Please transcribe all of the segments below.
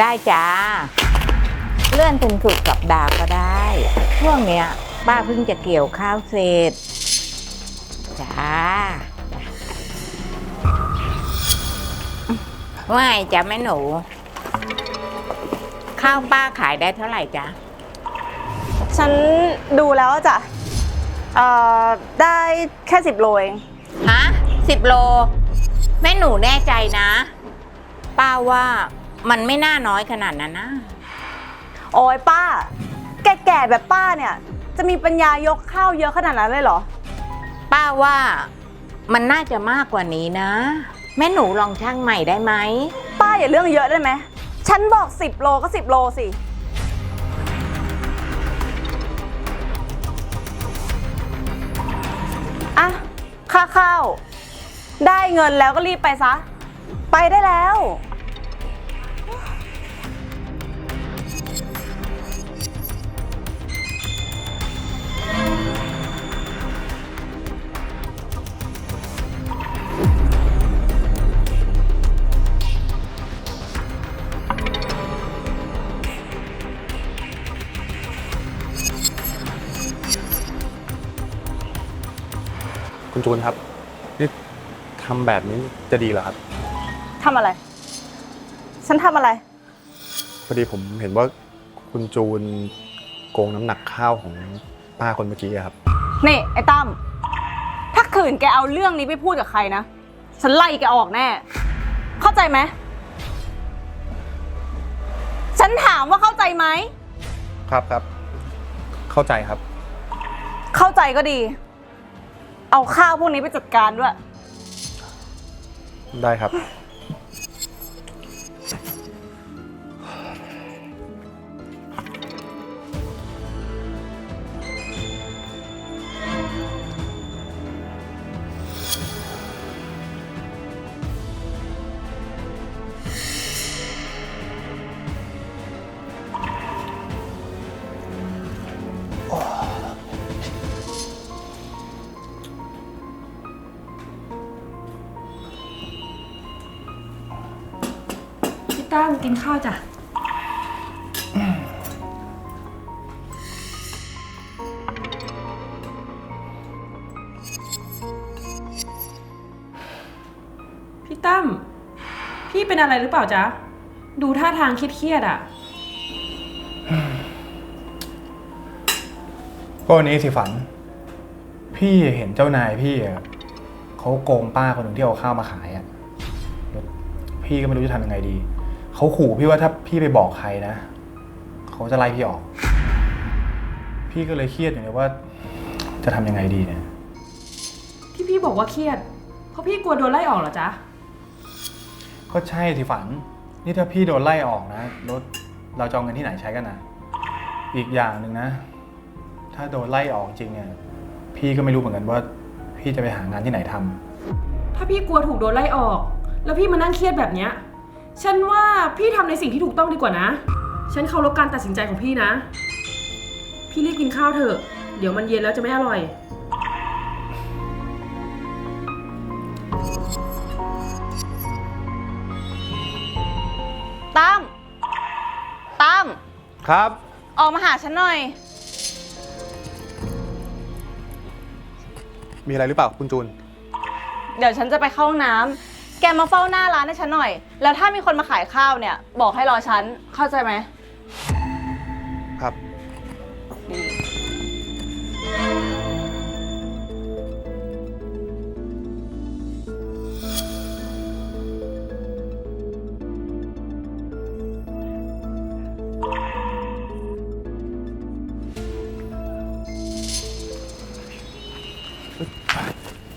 ได้จ้า เลื่อนถึงสุดสัปดาห์ก็ได้ ช่วงเนี้ย ป้าเพิ่งจะเกี่ยวข้าวเสร็จ จ้าว่าไงจ๊ะแม่หนู ข้าวป้าขายได้เท่าไหร่จ๊ะฉันดูแล้วอะจ้ะเอ่อได้แค่สิบโลเองฮะสิบโล แม่หนูแน่ใจนะ ป้าว่า มันไม่น่าน้อยขนาดนั้นนะ โอ้ยป้า แก่ๆแบบป้าเนี่ย จะมีปัญญายกข้าวเยอะขนาดนั้นเลยเหรอ ป้าว่ามันน่าจะมากกว่านี้นะ แม่หนูลองช่างใหม่ได้ไหม ป้าอย่าเรื่องเยอะได้ไหม ฉันบอกสิบโลก็สิบโลสิ อะ ค่าข้าว ได้เงินแล้วก็รีบไปซะ ไปได้แล้ว คุณจูนครับ นี่ทำแบบนี้จะดีเหรอครับ ทำอะไร ฉันทำอะไร พอดีผมเห็นว่าคุณจูนโกงน้ำหนักข้าวของป้าคนเมื่อกี้อะครับ นี่ ไอ้ตั้ม ถ้าขืนแกเอาเรื่องนี้ไปพูดกับใครนะ ฉันไล่แกออกแน่ เข้าใจไหม ฉันถามว่าเข้าใจไหม ครับครับ เข้าใจครับ เข้าใจก็ดี เอาข้าวพวกนี้ไปจัดการด้วย ได้ครับ กินข้าวจ้ะ พี่ตั้ม พี่เป็นอะไรหรือเปล่าจ๊ะ ดูท่าทางเครียดๆอะ ก็วันนี้สิฝัน พี่เห็นเจ้านายพี่อะเขาโกงป้าคนหนึ่งที่เอาข้าวมาขายอะแล้วพี่ก็ไม่รู้จะทำยังไงดี เขาขู่พี่ว่าถ้าพี่ไปบอกใครนะ เขาจะไล่พี่ออก พี่ก็เลยเครียดอยู่เนี่ยว่า จะทำยังไงดีเนี่ย ที่พี่บอกว่าเครียด เพราะพี่กลัวโดนไล่ออกเหรอจ๊ะ ก็ใช่สิฝัน นี่ถ้าพี่โดนไล่ออกนะแล้วเราจะเอาเงินที่ไหนใช้กันนะ อีกอย่างหนึ่งนะ ถ้าโดนไล่ออกจริงเนี่ย พี่ก็ไม่รู้เหมือนกันว่า พี่จะไปหางานที่ไหนทำ ถ้าพี่กลัวถูกโดนไล่ออก แล้วพี่มานั่งเครียดแบบเนี้ย ฉันว่าพี่ทำในสิ่งที่ถูกต้องดีกว่านะ ฉันเคารพการตัดสินใจของพี่นะ พี่รีบกินข้าวเถอะ เดี๋ยวมันเย็นแล้วจะไม่อร่อย ตั้ม ตั้ม ครับ ออกมาหาฉันหน่อย มีอะไรหรือเปล่าคุณจูน เดี๋ยวฉันจะไปเข้าห้องน้ำ แกมาเฝ้าหน้าร้านให้ฉันหน่อย แล้วถ้ามีคนมาขายข้าวเนี่ย บอกให้รอฉัน เข้าใจไหม ครับ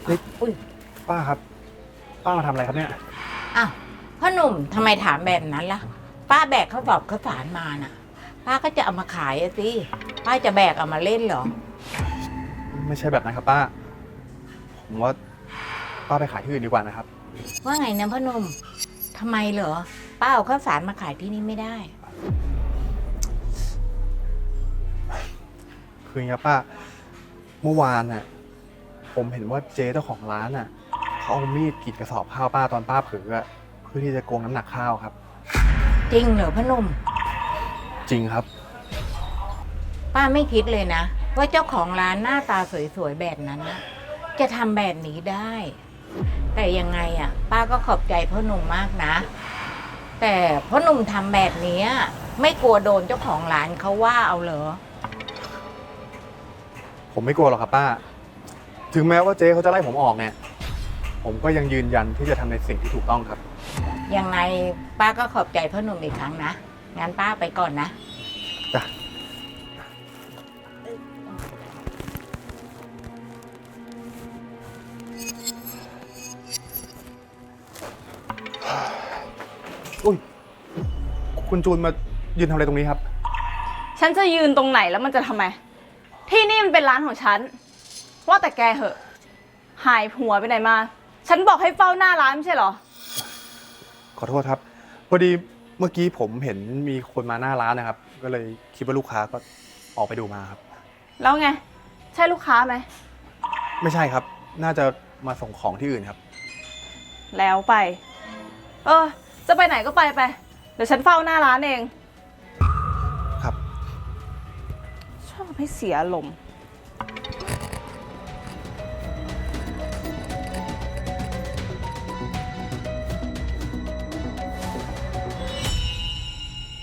ดีป้าครับ ป้ามาทำอะไรครับเนี่ย อ้าวพ่อหนุ่มทำไมถามแบบนั้นล่ะ ป้าแบกข้าวสอบข้าวสารมาน่ะ ป้าก็จะเอามาขายอะสิป้าจะแบกเอามาเล่นเหรอ ไม่ใช่แบบนั้นครับป้า ผมว่าป้าไปขายที่อื่นดีกว่านะครับ ว่าไงนะพ่อหนุ่มทำไมเหรอ ป้าเอาข้าวสารมาขายที่นี่ไม่ได้ คืออย่างนี้ครับป้า เมื่อวานน่ะ ผมเห็นว่าเจ๊เจ้าของร้านน่ะ เขาเอามีดกรีดกระสอบข้าวป้าตอนป้าเผลออะเพื่อที่จะโกงน้ำหนักข้าวครับ จริงเหรอพ่อหนุ่ม จริงครับ ป้าไม่คิดเลยนะ ว่าเจ้าของร้านหน้าตาสวยๆแบบนั้นนะจะทำแบบนี้ได้ แต่ยังไงอะ ป้าก็ขอบใจพ่อหนุ่มมากนะ แต่พ่อหนุ่มทำแบบเนี้ยไม่กลัวโดนเจ้าของร้านเขาว่าเอาเหรอ ผมไม่กลัวหรอกครับป้า ถึงแม้ว่าเจ๊เขาจะไล่ผมออกเนี่ย ผมก็ยังยืนยันที่จะทำในสิ่งที่ถูกต้องครับ ยังไงป้าก็ขอบใจพ่อหนุ่มอีกครั้งนะงั้นป้าไปก่อนนะจ้ะอุ้ย คุณจูนมายืนทำอะไรตรงนี้ครับ ฉันจะยืนตรงไหนแล้วมันจะทำไม ที่นี่มันเป็นร้านของฉัน ว่าแต่แกเหอะ หายหัวไปไหนมา ฉันบอกให้เฝ้าหน้าร้านไม่ใช่เหรอ ขอโทษครับพอดีเมื่อกี้ผมเห็นมีคนมาหน้าร้านนะครับ ก็เลยคิดว่าลูกค้าก็ออกไปดูมาครับ แล้วไง ใช่ลูกค้าไหม ไม่ใช่ครับ น่าจะมาส่งของที่อื่นครับ แล้วไป เออ จะไปไหนก็ไปไป เดี๋ยวฉันเฝ้าหน้าร้านเอง ครับ ชอบให้เสียอารมณ์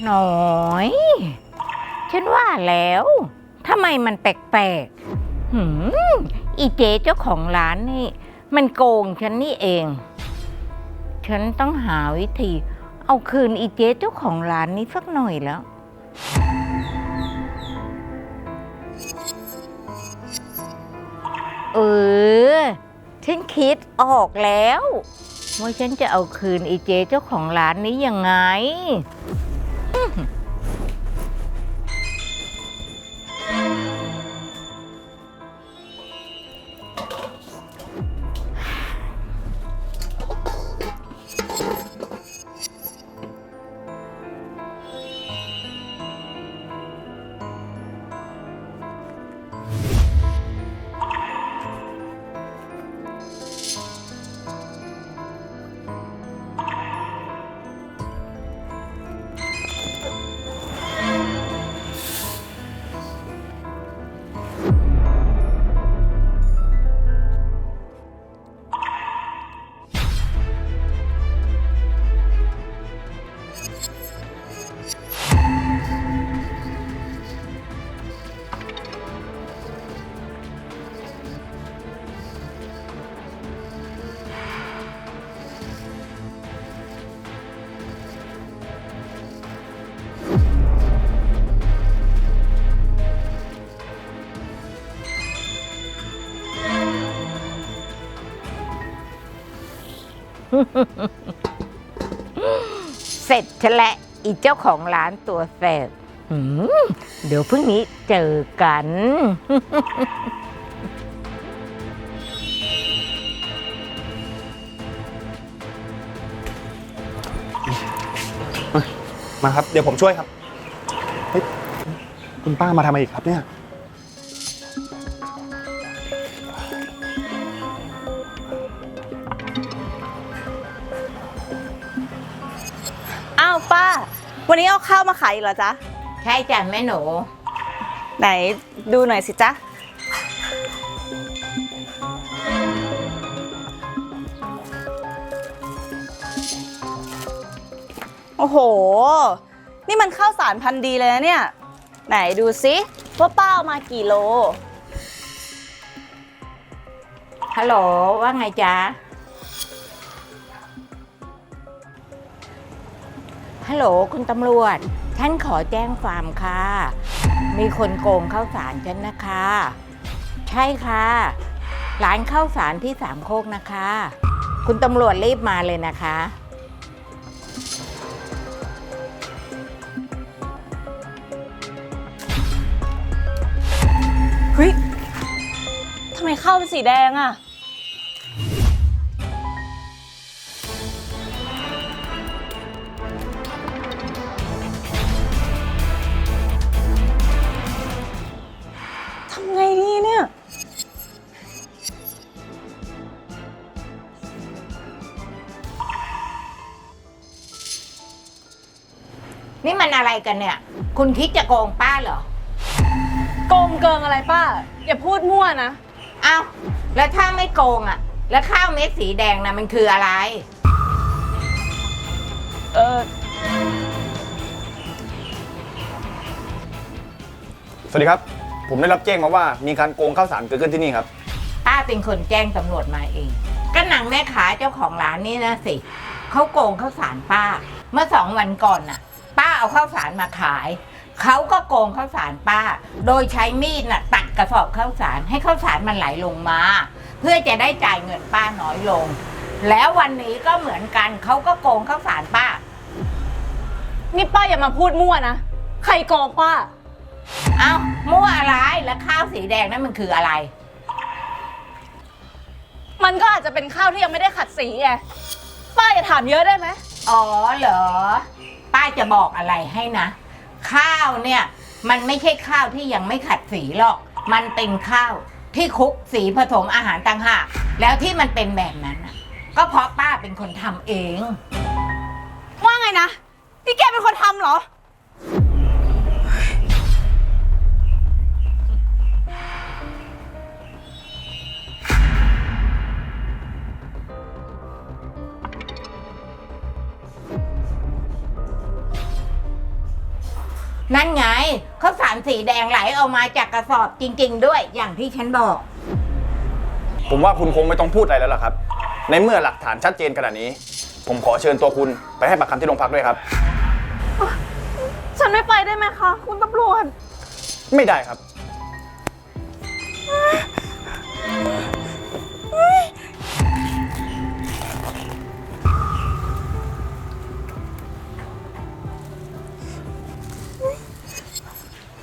หน่อย ฉันว่าแล้วทำไมมันแปลกๆหืมอีเจ๊เจ้าของร้านนี่ มันโกงฉันนี่เอง ฉันต้องหาวิธี เอาคืนอีเจ๊เจ้าของร้านนี้สักหน่อยแล้ว เออ ฉันคิดออกแล้ว ว่าฉันจะเอาคืนอีเจ๊เจ้าของร้านนี้ยังไง เสร็จฉันแหละอีเจ้าของร้านตัวแสบหืมเดี๋ยวพรุ่งนี้เจอกัน มาครับ เดี๋ยวผมช่วยครับเฮ้ยคุณป้ามาทำอะไรอีกครับเนี่ย ป้า วันนี้เอาข้าวมาขายอีกเหรอจ๊ะ ใช่จ้ะแม่หนู ไหนดูหน่อยสิจ๊ะ โอ้โห นี่มันข้าวสารพันธุ์ดีเลยนะเนี่ย ไหนดูสิว่าป้าเอามากี่โล ฮัลโหลว่าไงจ๊ะ ฮัลโหลคุณตำรวจ ฉันขอแจ้งความค่ะ มีคนโกงข้าวสารฉันนะคะ ใช่ค่ะ ร้านข้าวสารที่สามโคกนะคะ คุณตำรวจรีบมาเลยนะคะ เฮ้ยทำไมข้าวเป็นสีแดงอะ กันเนี่ย คุณคิดจะโกงป้าเหรอ โกงเกิงอะไรป้า อย่าพูดมั่วนะ อ้าวแล้วถ้าไม่โกงอะ แล้วข้าวเม็ดสีแดงนะมันคืออะไร เออสวัสดีครับ ผมได้รับแจ้งมาว่ามีการโกงข้าวสารเกิดขึ้นที่นี่ครับ ป้าเป็นคนแจ้งตำรวจมาเอง ก็หนังแม่ค้าเจ้าของร้านนี่นะสิ เขาโกงข้าวสารป้า เมื่อสองวันก่อนน่ะป้า เอาข้าวสารมาขาย เขาก็โกงข้าวสารป้า โดยใช้มีดน่ะตัดกระสอบข้าวสารให้ข้าวสารมันไหลลงมา เพื่อจะได้จ่ายเงินป้าน้อยลง แล้ววันนี้ก็เหมือนกันเขาก็โกงข้าวสารป้า นี่ป้าอย่ามาพูดมั่วนะ ใครโกงป้า เอ้ามั่วอะไรแล้วข้าวสีแดงนั่นมันคืออะไร มันก็อาจจะเป็นข้าวที่ยังไม่ได้ขัดสีไงป้าอย่าถามเยอะได้ไหม อ๋อเหรอ ป้าจะบอกอะไรให้นะ ข้าวเนี่ย มันไม่ใช่ข้าวที่ยังไม่ขัดสีหรอก มันเป็นข้าวที่คลุกสีผสมอาหารต่างหากแล้วที่มันเป็นแบบนั้นน่ะก็เพราะป้าเป็นคนทำเอง ว่าไงนะ นี่แกเป็นคนทำเหรอ นั่นไงข้าวสารสีแดงไหลออกมาจากกระสอบจริง ๆ ด้วยอย่างที่ฉันบอก ผมว่าคุณคงไม่ต้องพูดอะไรแล้วล่ะครับ ในเมื่อหลักฐานชัดเจนขนาดนี้ ผมขอเชิญตัวคุณไปให้ปากคำที่โรงพักด้วยครับ ฉันไม่ไปได้ไหมคะ คุณตำรวจ ไม่ได้ครับ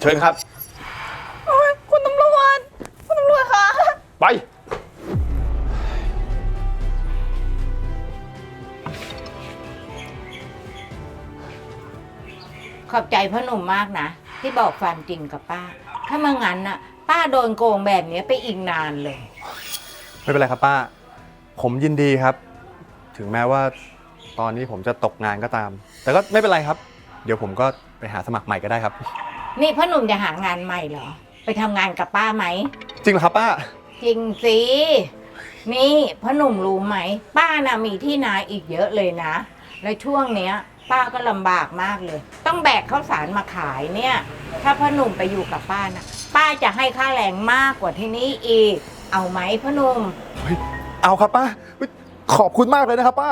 ชิญครับคุณตำรวจ คุณตำรวจคะ ไป ขอบใจพ่อหนุ่มมากนะ ที่บอกความจริงกับป้า ถ้าไมางั้นน่ะ ป้าโดนโกงแบบนี้ไปอีกนานเลย ไม่เป็นไรครับป้า ผมยินดีครับ ถึงแม้ว่าตอนนี้ผมจะตกงานก็ตาม แต่ก็ไม่เป็นไรครับ เดี๋ยวผมก็ไปหาสมัครใหม่ก็ได้ครับ นี่พ่อหนุ่มจะหางานใหม่เหรอ ไปทำงานกับป้าไหม จริงเหรอครับป้า จริงสิ นี่พ่อหนุ่มรู้ไหม ป้าน่ะมีที่นาอีกเยอะเลยนะ และช่วงเนี้ย ป้าก็ลำบากมากเลย ต้องแบกข้าวสารมาขายเนี่ย ถ้าพ่อหนุ่มไปอยู่กับป้านะป้าจะให้ค่าแรงมากกว่าที่นี้อีก เอาไหมพ่อหนุ่ม เอาครับป้าเฮ้ยขอบคุณมากเลยนะครับป้า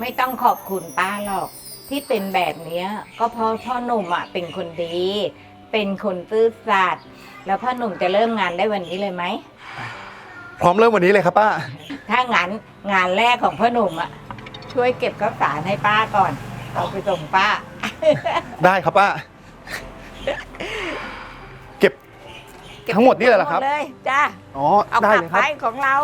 ไม่ต้องขอบคุณป้าหรอกที่เป็นแบบเนี้ยก็เพราะพ่อหนุ่มอะเป็นคนดี เป็นคนซื่อสัตย์แล้วพ่อหนุ่มจะเริ่มงานได้วันนี้เลยไหม พร้อมเริ่มวันนี้เลยครับป้า ถ้างั้นงานแรกของพ่อหนุ่มอะช่วยเก็บข้าวสารให้ป้าก่อน เอาไปส่งป้า ได้ครับป้า เก็บ ทั้งหมดนี่เลยเหรอครับเลยจ้าอ๋อเอาได้กลับเลยคไปรับ ของเรา